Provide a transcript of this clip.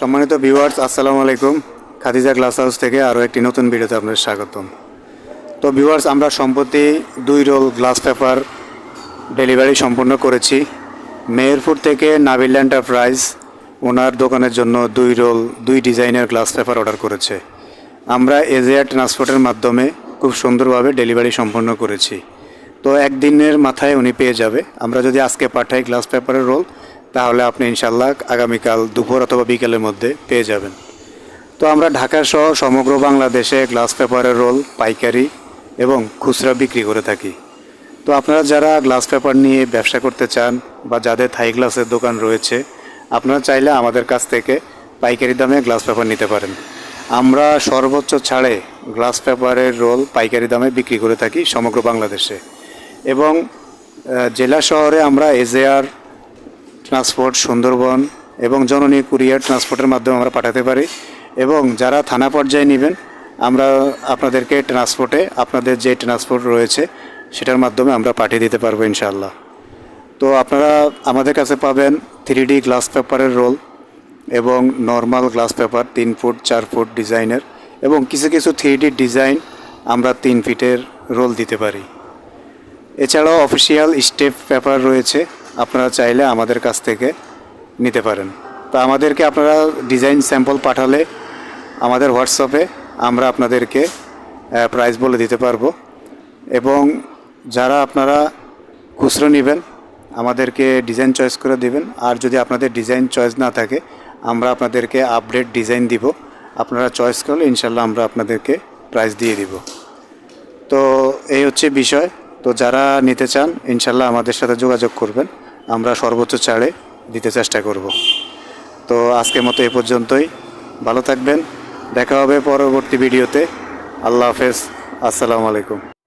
সম্মানিত ভিউয়ার্স আসসালামু আলাইকুম। খাদিজা গ্লাস হাউস থেকে আরও একটি নতুন ভিডিওতে আপনাদের স্বাগতম। তো ভিউয়ার্স আমরা সম্প্রতি দুই রোল গ্লাস পেপার ডেলিভারি সম্পূর্ণ করেছি। মেহেরপুর থেকে নাবিল এন্টারপ্রাইজ ওনার দোকানের জন্য দুই রোল, দুই ডিজাইনের গ্লাস পেপার অর্ডার করেছে। আমরা এজিয়া ট্রান্সপোর্টের মাধ্যমে খুব সুন্দরভাবে ডেলিভারি সম্পন্ন করেছি। তো একদিনের মাথায় উনি পেয়ে যাবে। আমরা যদি আজকে পাঠাই গ্লাস পেপারের রোল তাহলে আপনি ইনশাল্লাহ আগামীকাল দুপুর অথবা বিকেলের মধ্যে পেয়ে যাবেন। তো আমরা ঢাকা সহ সমগ্র বাংলাদেশে গ্লাস পেপারের রোল, পাইকারি এবং খুচরা বিক্রি করে থাকি। তো আপনারা যারা গ্লাস পেপার নিয়ে ব্যবসা করতে চান বা যাদের থাই গ্লাসের দোকান রয়েছে, আপনারা চাইলে আমাদের কাছ থেকে পাইকারি দামে গ্লাস পেপার নিতে পারেন। আমরা সর্বোচ্চ ছাড়ে গ্লাস পেপারের রোল, পাইকারি দামে বিক্রি করে থাকি সমগ্র বাংলাদেশে। এবং জেলা শহরে আমরা এজেআর ট্রান্সপোর্ট সুন্দরবন এবং জননী কুরিয়ার ট্রান্সপোর্টের মাধ্যমে আমরা পাঠাতে পারি। এবং যারা থানা পর্যায়ে নেবেন, আমরা আপনাদেরকে ট্রান্সপোর্টে আপনাদের যে ট্রান্সপোর্ট রয়েছে, সেটার মাধ্যমে আমরা পাঠিয়ে দিতে পারব ইনশাল্লাহ তো আপনারা আমাদের কাছে পাবেন থ্রি ডি গ্লাস পেপারের রোল এবং নর্মাল গ্লাস পেপার তিন ফুট, চার ফুট ডিজাইনের এবং কিছু কিছু থ্রি ডি ডিজাইন আমরা তিন ফিটের রোল দিতে পারি। এছাড়াও অফিসিয়াল স্টেপ পেপার রয়েছে আপনারা চাইলে আমাদের কাছ থেকে নিতে পারেন। তো আমাদেরকে আপনারা ডিজাইন স্যাম্পল পাঠালে আমাদের হোয়াটসঅ্যাপে আমরা আপনাদেরকে প্রাইস বলে দিতে পারব। এবং যারা আপনারা খুচরো নেবেন, আমাদেরকে ডিজাইন চয়েস করে দিবেন। আর যদি আপনাদের ডিজাইন চয়েস না থাকে, আমরা আপনাদেরকে আপডেট ডিজাইন দিব। আপনারা চয়েস করলে ইনশাল্লাহ আমরা আপনাদেরকে প্রাইস দিয়ে দিব। তো এই হচ্ছে বিষয়। তো যারা নিতে চান ইনশাল্লাহ আমাদের সাথে যোগাযোগ করবেন। আমরা সর্বোচ্চ ছাড়ে দিতে চেষ্টা করব। তো আজকের মতো এ পর্যন্তই। ভালো থাকবেন। দেখা হবে পরবর্তী ভিডিওতে। আল্লাহ হাফেজ। আসসালামু আলাইকুম।